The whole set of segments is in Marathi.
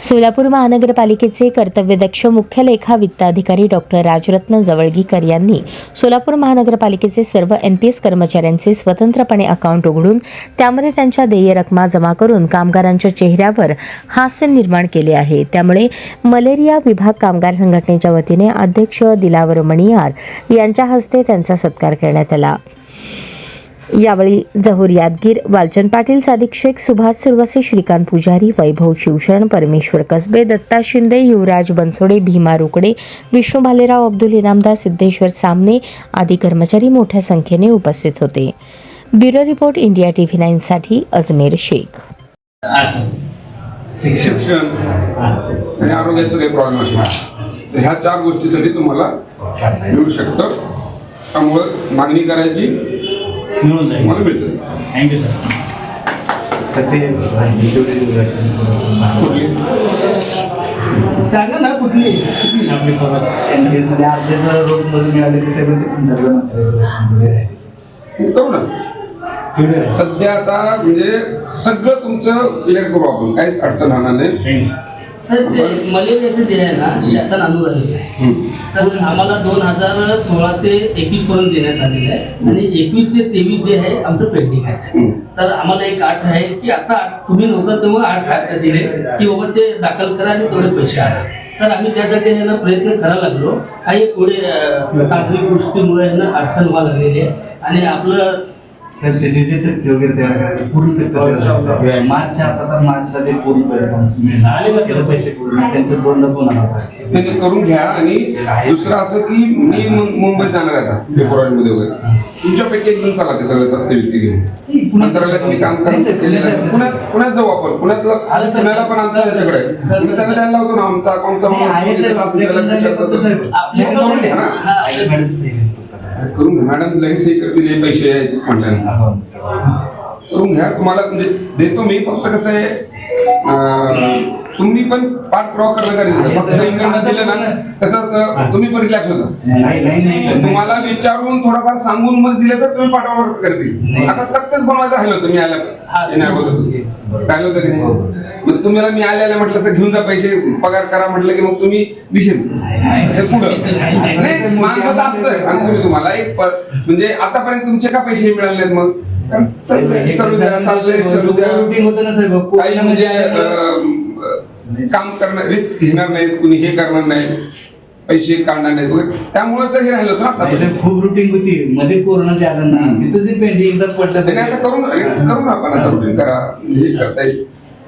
Solapur महानगरपालिकेचे कर्तव्यदक्ष मुख्य लेखा वित्त अधिकारी डॉक्टर राजरत्न जवळगीकर यांनी सोलापूर महानगरपालिकेचे सर्व एन पी एस कर्मचाऱ्यांचे स्वतंत्रपणे अकाउंट उघडून त्यामध्ये त्यांच्या देय रकमा जमा करून कामगारांच्या चेहऱ्यावर हास्य निर्माण केले आहे. त्यामुळे मलेरिया विभाग कामगार संघटनेच्या वतीने अध्यक्ष दिलावर मणियार यांच्या हस्ते त्यांचा सत्कार करण्यात आला. यावेळी जहूर यादगीर वालचंद पाटील सादिक शेख सुभाष सुरवसे श्रीकांत पुजारी वैभव शिवशरण परमेश्वर कसबे दत्ता शिंदे युवराज बनसोडे भीमा रोकडे विष्णू भालेराव अब्दुल इनामदार सिद्धेश्वर सामने आदी कर्मचारी मोठ्या संख्येने उपस्थित होते. Bureau report India TV nine साठी अजमेर शेख. शिक्षण आणि आरोग्याचं काही प्रॉब्लेम असणार. तर ह्या चार गोष्टीसाठी तुम्हाला मिळू शकतं. त्यामुळं मागणी करायची. मिळून जाईल. मला मिळतं. थँक्यू सर कुठली? सांगा ना कुठली? आपली परत ते पंधरा करू ना. सध्या आता म्हणजे सगळं तुमचं क्लिअर करू आपण काहीच अडचण राहणार नाही. थँक्यू सर ते मलेरियाचं जे आहे ना शासन अनुदान आहे. तर आम्हाला दोन हजार सोळा ते एकवीस पर्यंत देण्यात आलेलं आहे. आणि एकवीस ते तेवीस जे आहे आमचं पेंडिंग आहे. तर आम्हाला एक आठ आहे की आता तुम्ही नव्हता तेव्हा आठ आठ दिले की बाबा ते दाखल करा आणि तेवढे पैसे आणा. तर आम्ही त्यासाठी आहे ना प्रयत्न करायला लागलो. काही थोडे तांत्रिक गोष्टीमुळे आहे ना अडचण व्हायला लागलेली आहे. आणि आपलं सर त्याचे जे वगैरे तयार करायचे पूर्ण तयार करायचे. मार्चच्या आता तर मार्चला ते पूर्ण मिळणार. आले का त्याचे पैसे पूर्ण. त्यांचं दोनदा ते करून घ्या आणि दुसरं असं की मी मुंबईत जाणार आहे आता फेब्रुवारीमध्ये वगैरे. तुमच्यापैकी एक जण चला ते सगळं तथ्य व्यक्ती घेऊन. मंत्रालयात मी काम आहे. पुण्यात- पुण्यात जाऊ आपण. पुण्यातलं. पुण्याला पण आमचं. सर, मी त्यांना द्यायला लावतो ना आमचा अकाउंटचा नाही, करून घ्या. हा, मॅडम लगेच हे करतील हे पैसे यायचे हो. करून घ्या तुम्हाला म्हणजे देतो मी फक्त कसं आहे तुम्ही पण पाठपुरावा करणं गरजेचं आहे. फक्त इकडनं दिलं ना कसं असतं, तुम्ही पण रिलॅक्स होता नाही नाही नाही सर तुम्हाला विचारून थोडंफार सांगून मग दिले तर तुम्ही पाठवावर करतील नाही. आता सक्तच बनवायचं राहिलं होतं मी हा, आल्या येण्याअगोदर राहिलं होतं की नाही? मग तुम्हाला मी आले आले म्हटलं तर घेऊन जा पैसे पगार करा म्हटलं की मग तुम्ही दिशेल हे पुढं. नाही माणसाचं असतं सांगतो मी तुम्हाला. एक म्हणजे आतापर्यंत तुमचे का पैसे मिळाले नाहीत मग चालू द्या, चाललंय, चालू द्या. काही म्हणजे काम करणार रिस्क घेणार नाहीत कुणी हे करणार नाही पैसे काढणार नाहीत वगैरे. त्यामुळे तर हे राहिलं होतं ना नाही आता खूप रुटीन होती. मध्ये कोरोना आलं ना तिथं जे पेंडिंग एकदा पडलं नाही आता करून करू ना आपण आता रुटीन करा. हे करता येईल.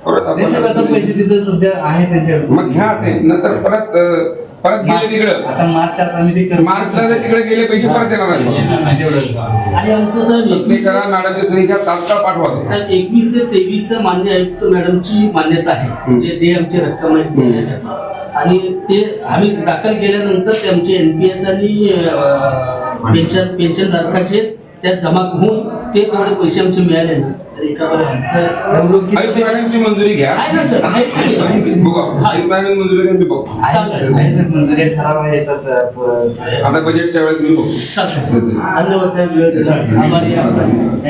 परत नाही सर आता आपण पैसे तिथं सध्या आहे त्यांच्याकडे मग घ्या ते. नंतर परत अं, परत गेले मार्च- तिकडं. आता मार्चच्या आता आम्ही ते करू. मार्चला जर तिकडे गेले पैसे परत येणार नाही तेवढं. आणि आमचं सर ते एकवीस करा मॅडमची सही घ्या तात्काळ पाठवा. ते. सर एकवीस ते तेवीस मान्य आयुक्त मॅडमची मान्यता आहे. जे ते आमची रक्कम आहे देण्यासाठी आणि ते आम्ही दाखल केल्यानंतर ते आमचे एनपीएस आणि अं, पेन्शन पेन्शनधारकाचे त्यात जमा होऊन ते तेवढे पैसे आमचे मिळाले ना. मंजुरी घ्या. मंजुरी घ्या मी बघू. आहे सर, आहे सर, मंजुरी ठराव आहे याचा तर, प- आता बजेटच्या वेळेस मी बघू चालतंय. धन्यवाद साहेब.